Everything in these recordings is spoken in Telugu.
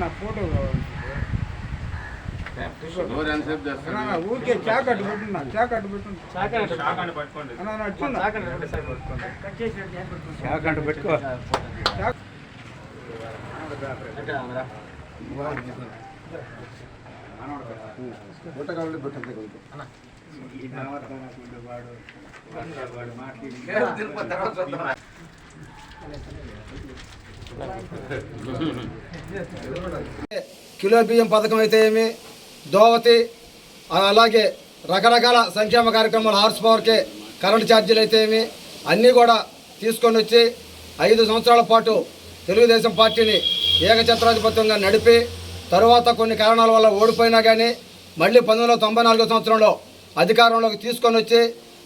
నా ఫోటో చేస్తాను? ఊరికే చాక్ అడ్డు పెట్టున్నా చాక్ అడ్డు పెట్టున్నా. అన్నా, అన్నా, అట్లా. చాక్ అడ్డు పెట్టుకో చాక్ ఈ నవరత్న వాడు వాడు మాట్లాడి కిలో బియ్యం పథకం అయితే ఏమి? దోవతి అలాగే రకరకాల సంక్షేమ కార్యక్రమాలు హార్స్ పవర్కి కరెంట్ ఛార్జీలు అయితే ఏమి? అన్నీ కూడా తీసుకొని వచ్చి ఐదు సంవత్సరాల పాటు తెలుగుదేశం పార్టీని ఏకఛత్రాధిపత్యంగా నడిపి తరువాత కొన్ని కారణాల వల్ల ఓడిపోయినా కానీ మళ్ళీ పంతొమ్మిది వందల తొంభై నాలుగో సంవత్సరంలో అధికారంలోకి తీసుకొని వచ్చి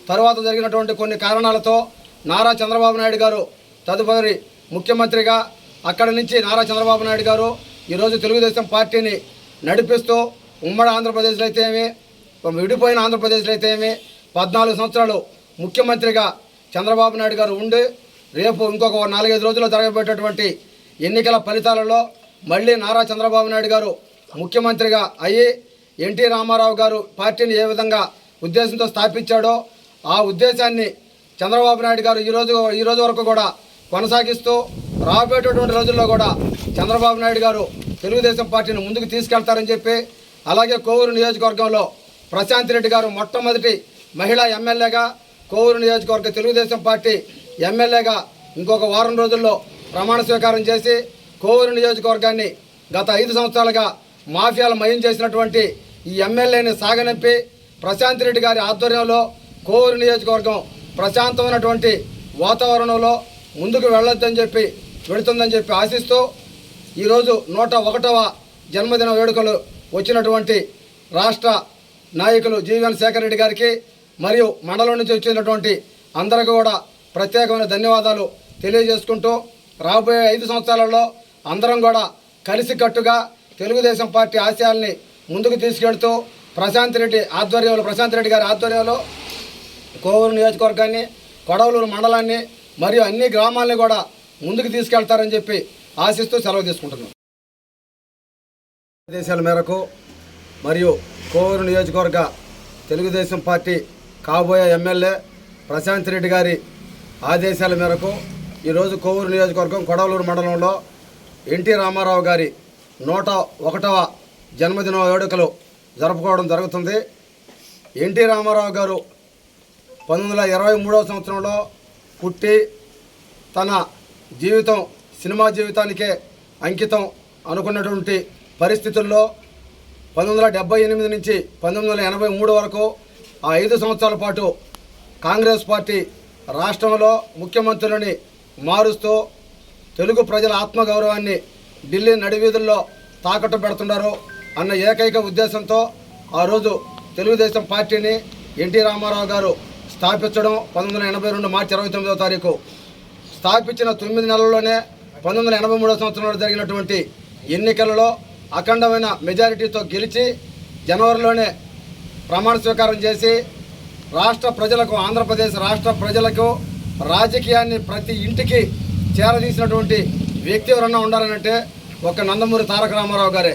తర్వాత జరిగినటువంటి కొన్ని కారణాలతో నారా చంద్రబాబు నాయుడు గారు తదుపరి ముఖ్యమంత్రిగా అక్కడి నుంచి నారా చంద్రబాబు నాయుడు గారు ఈరోజు తెలుగుదేశం పార్టీని నడిపిస్తూ ఉమ్మడి ఆంధ్రప్రదేశ్లో అయితే ఏమి విడిపోయిన ఆంధ్రప్రదేశ్లో అయితే ఏమి పద్నాలుగు సంవత్సరాలు ముఖ్యమంత్రిగా చంద్రబాబు నాయుడు గారు ఉండి రేపు ఇంకొక నాలుగైదు రోజుల్లో జరగబెట్టేటువంటి ఎన్నికల ఫలితాలలో మళ్ళీ నారా చంద్రబాబు నాయుడు గారు ముఖ్యమంత్రిగా అయ్యి ఎన్టీ రామారావు గారు పార్టీని ఏ విధంగా ఉద్దేశంతో స్థాపించాడో ఆ ఉద్దేశాన్ని చంద్రబాబు నాయుడు గారు ఈరోజు ఈ రోజు వరకు కూడా కొనసాగిస్తూ రాబోయేటటువంటి రోజుల్లో కూడా చంద్రబాబు నాయుడు గారు తెలుగుదేశం పార్టీని ముందుకు తీసుకెళ్తారని చెప్పి అలాగే కోవూరు నియోజకవర్గంలో ప్రశాంత్ రెడ్డి గారు మొట్టమొదటి మహిళా ఎమ్మెల్యేగా కోవూరు నియోజకవర్గ తెలుగుదేశం పార్టీ ఎమ్మెల్యేగా ఇంకొక వారం రోజుల్లో ప్రమాణ స్వీకారం చేసి కోవూరు నియోజకవర్గాన్ని గత ఐదు సంవత్సరాలుగా మాఫియాలు మయం చేసినటువంటి ఈ ఎమ్మెల్యేని సాగనంపి ప్రశాంత్ రెడ్డి గారి ఆధ్వర్యంలో కోవూరు నియోజకవర్గం ప్రశాంతమైనటువంటి వాతావరణంలో ముందుకు వెళ్ళొద్దని చెప్పి వెళుతుందని చెప్పి ఆశిస్తూ ఈరోజు నూట ఒకటవ జన్మదిన వేడుకలు వచ్చినటువంటి రాష్ట్ర నాయకులు జీవన్ శేఖర్ రెడ్డి గారికి మరియు మండలం నుంచి వచ్చినటువంటి అందరికీ కూడా ప్రత్యేకమైన ధన్యవాదాలు తెలియజేసుకుంటూ రాబోయే ఐదు సంవత్సరాలలో అందరం కూడా కలిసికట్టుగా తెలుగుదేశం పార్టీ ఆశయాల్ని ముందుకు తీసుకెళ్తూ ప్రశాంత్ రెడ్డి ఆధ్వర్యంలో ప్రశాంత్ రెడ్డి గారి ఆధ్వర్యంలో కోవూరు నియోజకవర్గాన్ని కొడవలూరు మండలాన్ని మరియు అన్ని గ్రామాలను కూడా ముందుకు తీసుకెళ్తారని చెప్పి ఆశిస్తూ సెలవు తీసుకుంటున్నాం. ఆదేశాల మేరకు మరియు కోవూరు నియోజకవర్గ తెలుగుదేశం పార్టీ కాబోయే ఎమ్మెల్యే ప్రశాంత్ రెడ్డి గారి ఆదేశాల మేరకు ఈరోజు కోవూరు నియోజకవర్గం కొడవలూరు మండలంలో ఎన్టీ రామారావు గారి నూట ఒకటవ జన్మదిన వేడుకలు జరుపుకోవడం జరుగుతుంది. ఎన్టీ రామారావు గారు పంతొమ్మిది వందల ఇరవై మూడవ సంవత్సరంలో పుట్టి తన జీవితం సినిమా జీవితానికే అంకితం అనుకున్నటువంటి పరిస్థితుల్లో పంతొమ్మిది వందల ఎనిమిది నుంచి పంతొమ్మిది వందల ఎనభై మూడు వరకు ఆ ఐదు సంవత్సరాల పాటు కాంగ్రెస్ పార్టీ రాష్ట్రంలో ముఖ్యమంత్రులని మారుస్తూ తెలుగు ప్రజల ఆత్మగౌరవాన్ని ఢిల్లీ నడివీధుల్లో తాకట్టు పెడుతున్నారు అన్న ఏకైక ఉద్దేశంతో ఆ రోజు తెలుగుదేశం పార్టీని ఎన్టీ రామారావు గారు స్థాపించడం పంతొమ్మిది వందల ఎనభై రెండు మార్చి ఇరవై తొమ్మిదవ తారీఖు. స్థాపించిన తొమ్మిది నెలల్లోనే పంతొమ్మిది వందల ఎనభై మూడో సంవత్సరంలో జరిగినటువంటి ఎన్నికలలో అఖండమైన మెజారిటీతో గెలిచి జనవరిలోనే ప్రమాణ స్వీకారం చేసి రాష్ట్ర ప్రజలకు ఆంధ్రప్రదేశ్ రాష్ట్ర ప్రజలకు రాజకీయాన్ని ప్రతి ఇంటికి చేరదీసినటువంటి వ్యక్తి ఎవరన్నా ఉండాలనంటే ఒక నందమూరి తారక రామారావు గారే.